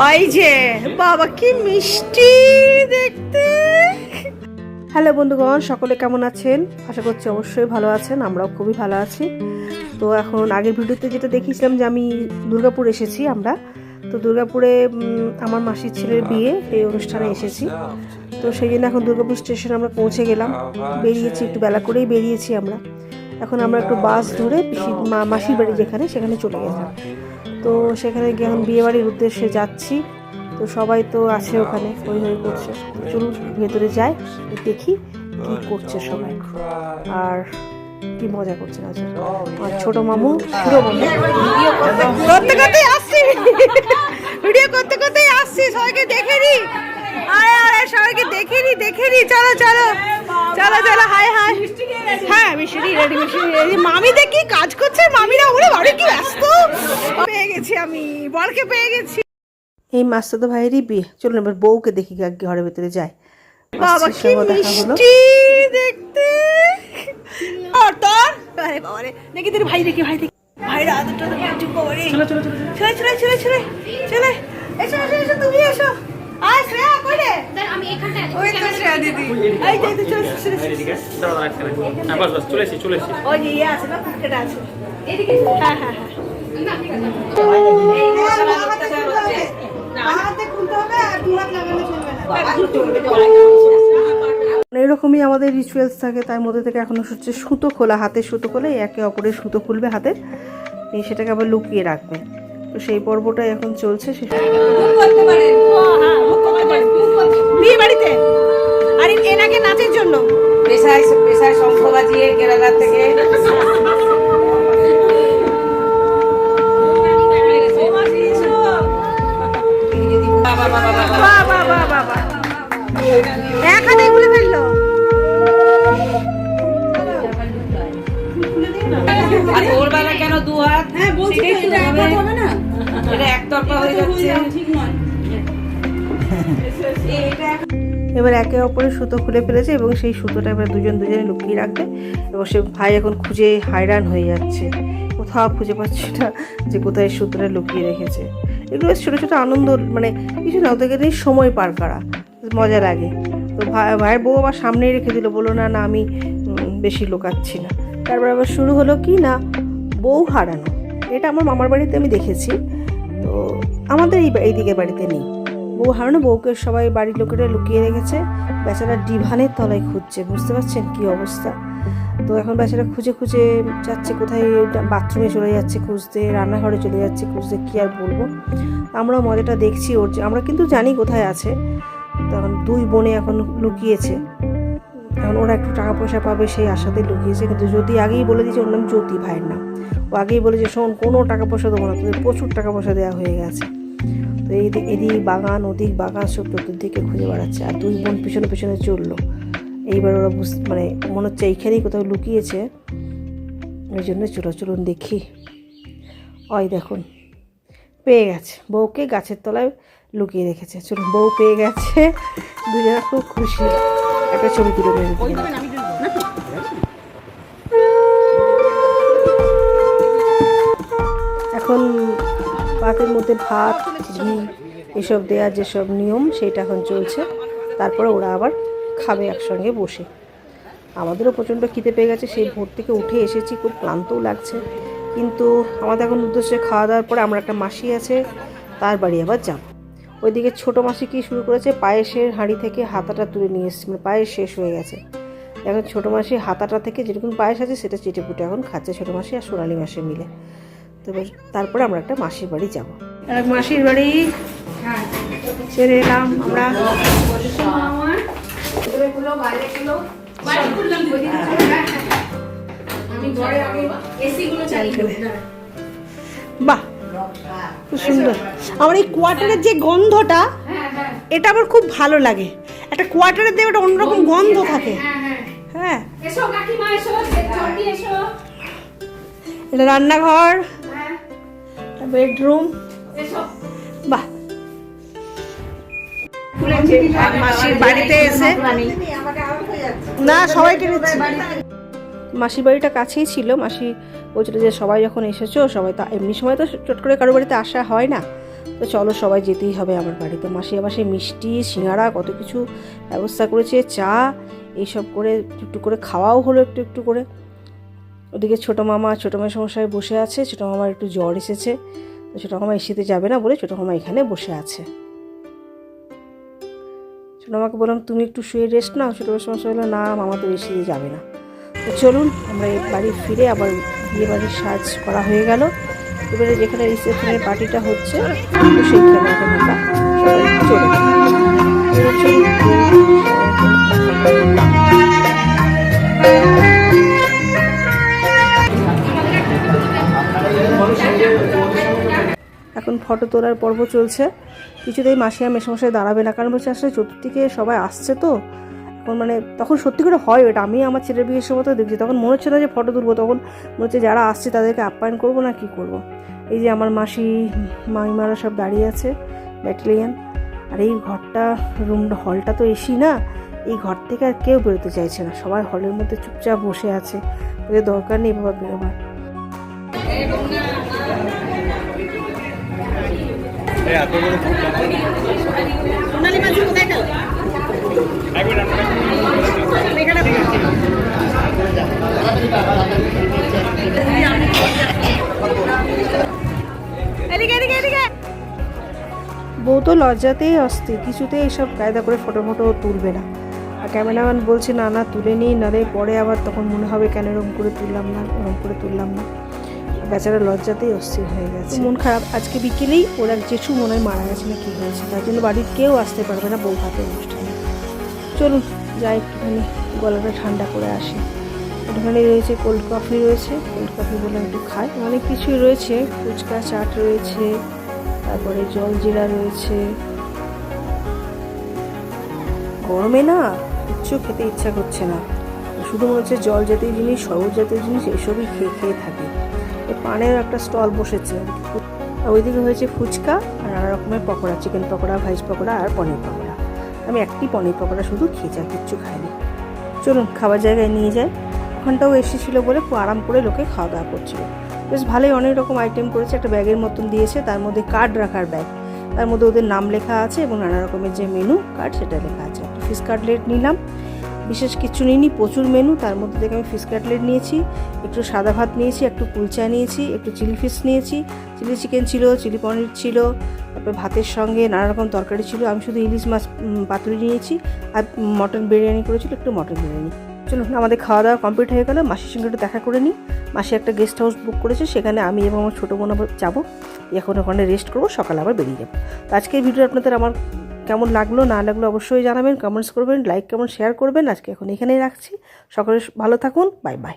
ওই যে, বাবা কি মিষ্টি দেখতে। হ্যালো বন্ধুগণ, সকলে কেমন আছেন? আশা করছি অবশ্যই ভালো আছেন, আমরাও খুবই ভালো আছি। তো এখন আগের ভিডিওতে যেটা দেখিয়েছিলাম যে আমি দুর্গাপুর এসেছি আমরা। তো দুর্গাপুরে আমার মাসির ছেলের বিয়ে, এই অনুষ্ঠানে এসেছি। তো সেই জন্য এখন দুর্গাপুর স্টেশনে আমরা পৌঁছে গেলাম। বেরিয়েছি, একটু বেলা করেই বেরিয়েছি আমরা। এখন আমরা একটু বাস ধরে মাসির বাড়ি যেখানে, সেখানে চলে গেলাম। তো সেখানে গিয়ে এখন বিয়ে বাড়ির উদ্দেশ্যে যাচ্ছি। তো সবাই তো আছে ওখানে, হই হই করছে। চলুন ভেতরে যাই, দেখি কি করছে সবাই। আর কি মজা করছে না আর ছোট মামু ছোট মামু। করতে করতে আসছি। ভিডিও করতে করতে আসছি, সবাইকে দেখে নি। আরে আরে সবাইকে দেখে নি দেখে নি। চলো চলো। চলো চলো, হাই হাই। হ্যাঁ মিশরি রেডি মিশরি রেডি। মামি দেখি কাজ করছে, মামিরা ওরে বাড়ি কি ব্যস্ত? গেছি আমি বরকে পেয়ে গেছি। এই মাস্টার তো ভাইয়েরই বিয়ে। চলুন এবার বউকে দেখি আগে ঘরের ভেতরে যায়। বাবা কি মিষ্টি দেখতে। আর তোর? আরে বাবা রে দেখি তোর ভাই দেখি ভাই দেখি। ভাইরা আদরটা তো চুপ করে। চলো চলো চলো চলে। চলে চলে চলে চলে এসো এসো এসো তুমি এসো। আয় শ্রেয়া কই রে আমি ওই তো শ্রেয়া দিদি। এই যে এই তো চলে চলে এদিকে। দাঁড়া দাঁড়া হ্যাঁ বাস বাস চলে এসেছি চলে এসেছি। ওই যে ইয়ে আছে না আছে। এদিকে। হ্যাঁ হ্যাঁ হ্যাঁ। এরকমই আমাদের রিচুয়ালস থাকে তার মধ্যে থেকে এখন হচ্ছে সুতো খোলা হাতে সুতো খোলে একে অপরের সুতো খুলবে হাতে এই সেটাকে আবার লুকিয়ে রাখবে। তো সেই পর্বটাই এখন চলছে সে বিয়ে বাড়িতে? আর এনাকে নাচের জন্য। পেশায় পেশায় শঙ্খ বাজিয়ে কেরালা থেকে এক হাতে খুলে ফেলল। আর ওর কেন দু হাত? হ্যাঁ বলছি এটা একতরফা হয়ে যাচ্ছে। এবার একে অপরের সুতো খুলে ফেলেছে এবং সেই সুতোটা এবার দুজন দুজনে লুকিয়ে রাখবে এবং সে ভাই এখন খুঁজে হায়রান হয়ে যাচ্ছে। কোথাও খুঁজে পাচ্ছে না যে কোথায় সুতোটা লুকিয়ে রেখেছে। এগুলো ছোটো ছোটো আনন্দ মানে কিছু না ওদেরকে নিয়ে সময় পার করা। মজা লাগে। তো ভাই ভাইয়ের বউ আবার সামনেই রেখে দিল বলো না না, আমি বেশি লুকাচ্ছি না। তারপর আবার শুরু হলো কি না, বউ হারানো। এটা আমার মামার বাড়িতে আমি দেখেছি। তো আমাদের এই এই দিকের বাড়িতে নেই। বউ হারানো, বউকে সবাই বাড়ির লোকেরা লুকিয়ে রেখেছে। বেচারা ডিভানের তলায় খুঁজছে, বুঝতে পারছেন কি অবস্থা? তো এখন বেচারা খুঁজে খুঁজে যাচ্ছে কোথায় বাথরুমে চলে যাচ্ছে খুঁজতে, রান্নাঘরে চলে যাচ্ছে খুঁজতে, কী আর বলব? আমরা মজাটা দেখছি, ওর আমরা কিন্তু জানি কোথায় আছে। তখন দুই বোনে এখন লুকিয়েছে। এখন ওরা একটু টাকা পয়সা পাবে সেই আশাতে লুকিয়েছে। কিন্তু যদি আগেই বলে দিয়েছে, ওর নাম জ্যোতি ভাইয়ের নাম। ও আগেই বলেছে, শোন, কোনো টাকা পয়সা দেবো না, তোদের প্রচুর টাকা পয়সা দেওয়া হয়ে গেছে। তো এই দিক এদিক বাগান, ওদিক বাগান সব চতুর্দিকে খুঁজে বেড়াচ্ছে। আর দুই বোন পিছনে পিছনে চলল। এইবার ওরা বুঝ মানে মনে হচ্ছে এইখানেই কোথাও লুকিয়েছে। ওই জন্য চলো, চলুন দেখি। ওই দেখুন, পেয়ে গেছে। বউকে গাছের তলায় লুকিয়ে রেখেছে। চলুন বউ পেয়ে গেছে। দুজনে খুব খুশি। একটা ছবি তুলে নেবে। এখন পাতের মধ্যে ভাত ঘি এসব দেওয়ার যেসব নিয়ম সেটা এখন চলছে। তারপরে ওরা আবার খাবে একসঙ্গে বসে। আমাদেরও প্রচণ্ড খিদে পেয়ে গেছে। সেই ভোর থেকে উঠে এসেছি খুব ক্লান্তও লাগছে। কিন্তু আমাদের এখন উদ্দেশ্যে খাওয়া দাওয়ার পরে আমরা একটা মাসি আছে তার বাড়ি আবার যাব। ওইদিকে ছোটো মাসি কি শুরু করেছে? পায়েসের হাঁড়ি থেকে হাতাটা তুলে নিয়ে এসেছে। মানে পায়েস শেষ হয়ে গেছে। এখন ছোটো মাসি হাতাটা থেকে যেরকম পায়েস আছে সেটা চেটে পুটে এখন খাচ্ছে ছোটো মাসি আর সোনালি মাসি মিলে। তো তারপরে আমরা একটা মাসির বাড়ি যাব। এক মাসির বাড়ি। ছেড়ে এলাম আমরা। বাহ! খুব সুন্দর। আমার এই কোয়ার্টারের যে গন্ধটা এটা আমার খুব ভালো লাগে। একটা কোয়ার্টারের দেবে একটা অন্যরকম গন্ধ থাকে। হ্যাঁ। এসো কাকিমা এসো চটি এসো। এটা রান্নাঘর বেডরুম এসো। বাহ। মাসির বাড়িতে এসে না সবাইকে নিচ্ছে মাসির বাড়িটা কাছেই ছিল। মাসি বলছিল যে, সবাই যখন এসেছ, সবাই তো এমনি সময় তো চট করে কারও বাড়িতে আসা হয় না। তো চলো সবাই যেতেই হবে আমার বাড়িতে। মাসি আবার সেই মিষ্টি, সিঙ্গারা, কত কিছু ব্যবস্থা করেছে, চা, এইসব করে একটু করে খাওয়াও হলো একটু একটু করে। ওদিকে ছোটো মামা, ছোটো মায়ের সমস্যায় বসে আছে। ছোটো মামার একটু জ্বর এসেছে। তো ছোটো মামা এসিতে যাবে না বলে ছোটো মামা এখানে বসে আছে। ছোটো মামাকে বললাম, তুমি একটু শুয়ে রেস্ট নাও। ছোটো মামার সমস্যা হলো না, মামা তো এসিতে যাবে না। তো চলুন, আমরা এই বাড়ি ফিরে আবার বিয়ে বাড়ির সাজ করা হয়ে গেল। এবারে যেখানে রিসেপশনের পার্টিটা হচ্ছে এখন। এখন ফটো তোলার পর্ব চলছে। কিছুতেই মাসিয়া মেসমশাই দাঁড়াবে না, কারণ বলছে, আসলে চতুর্দিকে সবাই আসছে তো। মানে তখন সত্যি করে হয় এটা আমি আমার ছেলের বিয়ের সময় তো দেখছি তখন মনে হচ্ছে না যে ফটো তুলবো তখন মনে হচ্ছে যারা আসছে তাদেরকে আপ্যায়ন করব না কি করব। এই যে আমার মাসি মামিমারা সব দাঁড়িয়ে আছে ব্যাটালিয়ান। আর এই ঘরটা রুম হলটা তো এসি না? এই ঘর থেকে আর কেউ বেরোতে চাইছে না। সবাই হলের মধ্যে চুপচাপ বসে আছে। ওদের দরকার নেই বাবা বেরোবার। এই এত বড় ফুল এক মিনিট আপনারা- বউ তো লজ্জাতেই অস্থির কিছুতেই এসব কায়দা করে ফটো ফটো তুলবে না। আর ক্যামেরাম্যান বলছে না না তুলে নিই নালে পরে আবার তখন মনে হবে কেন এরকম করে তুললাম না এরকম করে তুললাম না। বেচারা লজ্জাতেই অস্থির হয়ে গেছে। মন খারাপ। আজকে বিকেলেই ওর জেঠু মনে হয় মারা গেছে না কী হয়েছে তার জন্য বাড়ির কেউ আসতে পারবে না বউ হাতে অনুষ্ঠানে। চলুন, যাই একটুখানি গলাটা ঠান্ডা করে আসি। ওখানে রয়েছে কোল্ড কফি রয়েছে কোল্ড কফি বলে একটু খাই। অনেক কিছুই রয়েছে, ফুচকা, চাট রয়েছে, তারপরে জল জিরা রয়েছে। গরমে না কিচ্ছু খেতে ইচ্ছা করছে না। শুধু মনে হচ্ছে জল জাতীয় জিনিস, সবুজ জাতীয় জিনিস, এসবই খেয়ে খেয়ে থাকি। তো পানের একটা স্টল বসেছে। আর ওইদিকে হয়েছে ফুচকা আর নানা রকমের পকোড়া চিকেন পকোড়া ভাইজ পকোড়া আর পনির পকোড়া। আমি একটি পনির পকোড়া শুধু খেয়েছি আর কিচ্ছু খাইনি। চলুন, খাবার জায়গায় নিয়ে যাই। ওখানটাও এসেছিল বলে খুব আরাম করে লোকে খাওয়া দাওয়া করছিল। বেশ ভালোই অনেক রকম আইটেম করেছে, একটা ব্যাগের মতন দিয়েছে, তার মধ্যে কার্ড রাখার ব্যাগ তার মধ্যে ওদের নাম লেখা আছে এবং নানা রকমের যে মেনু কার্ড সেটা লেখা আছে। একটা কার্ড কাটলেট নিলাম। বিশেষ কিছু নিইনি, প্রচুর মেনু তার মধ্যে থেকে আমি ফিশ কাটলেট নিয়েছি, একটু সাদা ভাত নিয়েছি, একটু কুলচা নিয়েছি, একটু চিলি ফিশ নিয়েছি চিলি চিকেন ছিল চিলি পনির ছিল, তারপরে ভাতের সঙ্গে নানা রকম তরকারি ছিল, আমি শুধু ইলিশ মাছ পাতুরি নিয়েছি, আর মটন বিরিয়ানি করেছিল, একটু মটন বিরিয়ানি। চলুন, আমাদের খাওয়া দাওয়া কমপ্লিট হয়ে গেল, মাসির সঙ্গে একটু দেখা করে নিই। মাসি একটা গেস্ট হাউস বুক করেছে, সেখানে আমি এবং আমার ছোটো বোন যাব, এখন ওখানে রেস্ট করব, সকালে আবার বেরিয়ে যাব। তো আজকের ভিডিও আপনাদের আমার কেমন লাগল, না লাগল অবশ্যই জানাবেন কমেন্টস করবেন লাইক কেমন শেয়ার করবেন। আজকে এখন এখানেই রাখছি। সকলে ভালো থাকুন বাই বাই